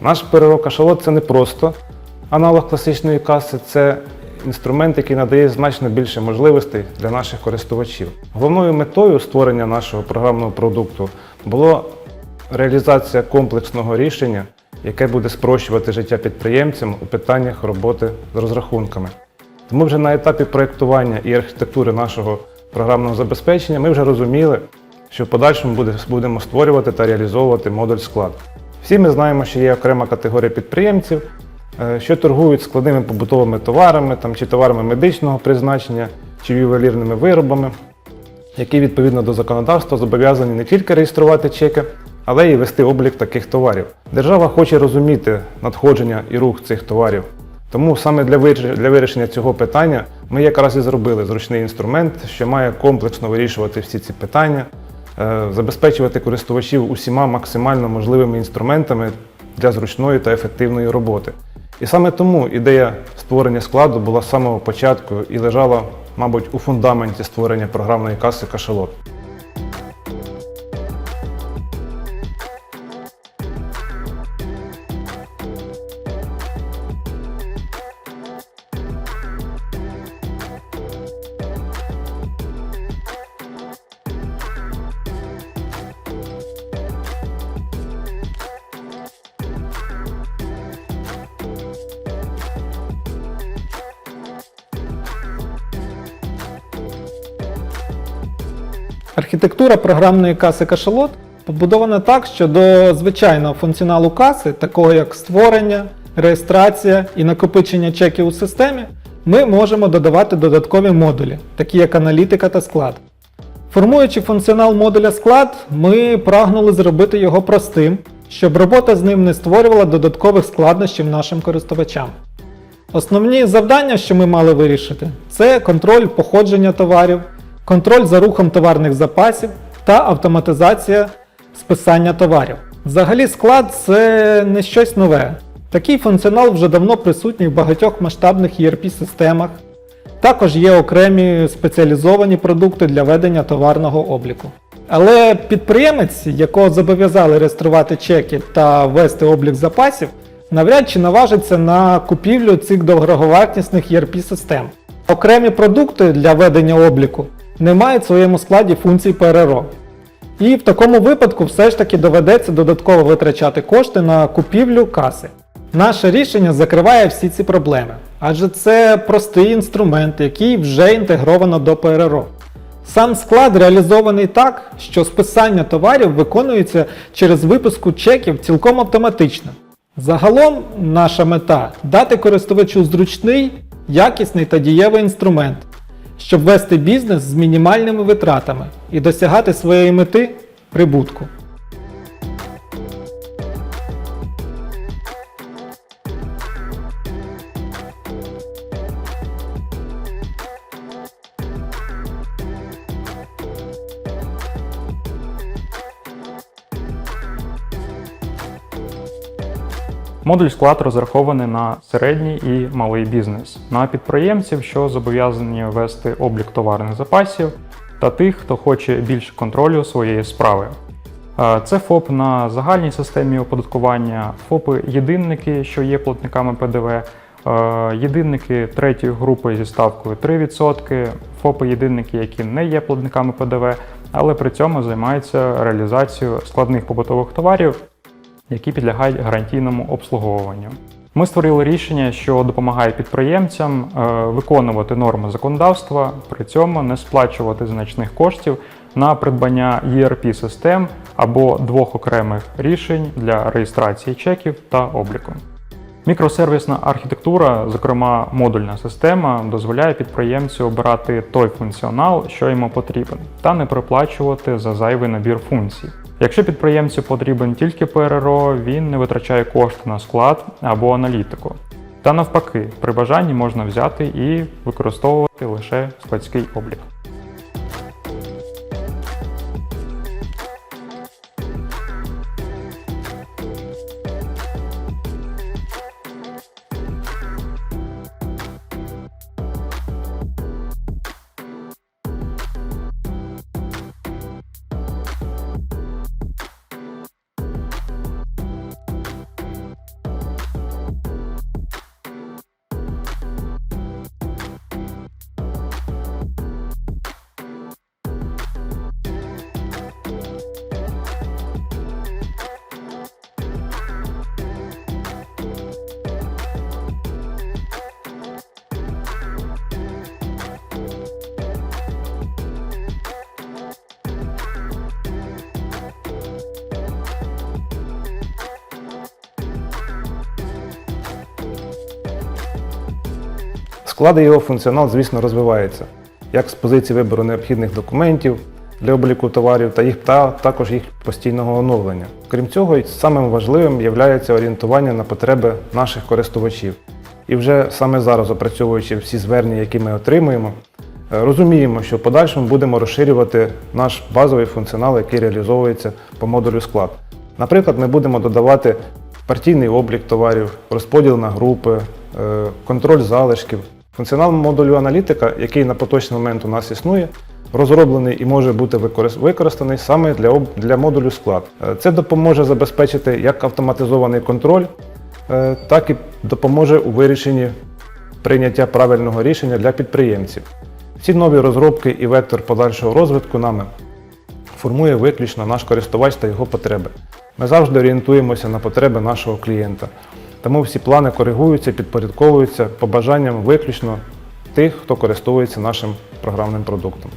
Наш ПРО кашалот це не просто аналог класичної каси, це інструмент, який надає значно більше можливостей для наших користувачів. Головною метою створення нашого програмного продукту було реалізація комплексного рішення, яке буде спрощувати життя підприємцям у питаннях роботи з розрахунками. Тому вже на етапі проєктування і архітектури нашого програмного забезпечення ми вже розуміли, що в подальшому будемо створювати та реалізовувати модуль склад. Всі ми знаємо, що є окрема категорія підприємців, е, що торгують складними побутовими товарами там, чи товарами медичного призначення, чи ювелірними виробами, які відповідно до законодавства зобов'язані не тільки реєструвати чеки, але й вести облік таких товарів. Держава хоче розуміти надходження і рух цих товарів. Тому саме для вирішення цього питання ми якраз і зробили зручний інструмент, що має комплексно вирішувати всі ці питання, забезпечувати користувачів усіма максимально можливими інструментами для зручної та ефективної роботи. І саме тому ідея створення складу була з самого початку і лежала, мабуть, у фундаменті створення програмної каси Кашалот. Архітектура програмної каси Кашалот побудована так, що до звичайного функціоналу каси, такого як створення, реєстрація і накопичення чеків у системі, ми можемо додавати додаткові модулі, такі як аналітика та склад. Формуючи функціонал модуля склад, ми прагнули зробити його простим, щоб робота з ним не створювала додаткових складнощів нашим користувачам. Основні завдання, що ми мали вирішити, це контроль походження товарів, контроль за рухом товарних запасів та автоматизація списання товарів. Взагалі склад це не щось нове. Такий функціонал вже давно присутній в багатьох масштабних ERP-системах. Також є окремі спеціалізовані продукти для ведення товарного обліку. Але підприємець, якого зобов'язали реєструвати чеки та вести облік запасів, навряд чи наважиться на купівлю цих дороговартісних ERP-систем. Окремі продукти для ведення обліку не мають в своєму складі функцій ПРРО. І в такому випадку все ж таки доведеться додатково витрачати кошти на купівлю каси. Наше рішення закриває всі ці проблеми, адже це простий інструмент, який вже інтегровано до ПРРО. Сам склад реалізований так, що списання товарів виконується через випуску чеків цілком автоматично. Загалом наша мета дати користувачу зручний, якісний та дієвий інструмент, щоб вести бізнес з мінімальними витратами і досягати своєї мети прибутку. Модуль склад розрахований на середній і малий бізнес, на підприємців, що зобов'язані вести облік товарних запасів, та тих, хто хоче більше контролю своєї справи. Е, Це ФОП на загальній системі оподаткування, ФОПи-єдинники, що є платниками ПДВ, е, єдинники третьої групи зі ставкою 3%, ФОПи-єдинники, які не є платниками ПДВ, але при цьому займаються реалізацією складних побутових товарів які підлягають гарантійному обслуговуванню. Ми створили рішення, що допомагає підприємцям е, виконувати норми законодавства, при цьому не сплачувати значних коштів на придбання ERP-систем або двох окремих рішень для реєстрації чеків та обліку. Мікросервісна архітектура, зокрема модульна система, дозволяє підприємцю обирати той функціонал, що йому потрібен, та не проплачувати за зайвий набір функцій. Якщо підприємцю потрібен тільки ПРРО, він не витрачає кошти на склад або аналітику. Та навпаки, при бажанні можна взяти і використовувати лише складський облік. Склад і його функціонал, звісно, розвивається, як з позиції вибору необхідних документів для обліку товарів та їх та також їх постійного оновлення. Крім цього, самим важливим є орієнтування на потреби наших користувачів. І вже саме зараз, опрацьовуючи всі звернення, які ми отримуємо, е, розуміємо, що в подальшому будемо розширювати наш базовий функціонал, який реалізовується по модулю склад. Наприклад, ми будемо додавати партійний облік товарів, розподіл на групи, е, контроль залишків. Функціонал модулю аналітика, який на поточний момент у нас існує, розроблений і може бути використаний саме для, для модулю склад. Е, Це допоможе забезпечити як автоматизований контроль, е, так і допоможе у вирішенні прийняття правильного рішення для підприємців. Ці нові розробки і вектор подальшого розвитку нами формує виключно наш користувач та його потреби. Ми завжди орієнтуємося на потреби нашого клієнта. Тому всі плани коригуються, підпорядковуються по бажанням виключно тих, хто користується нашим програмним продуктом.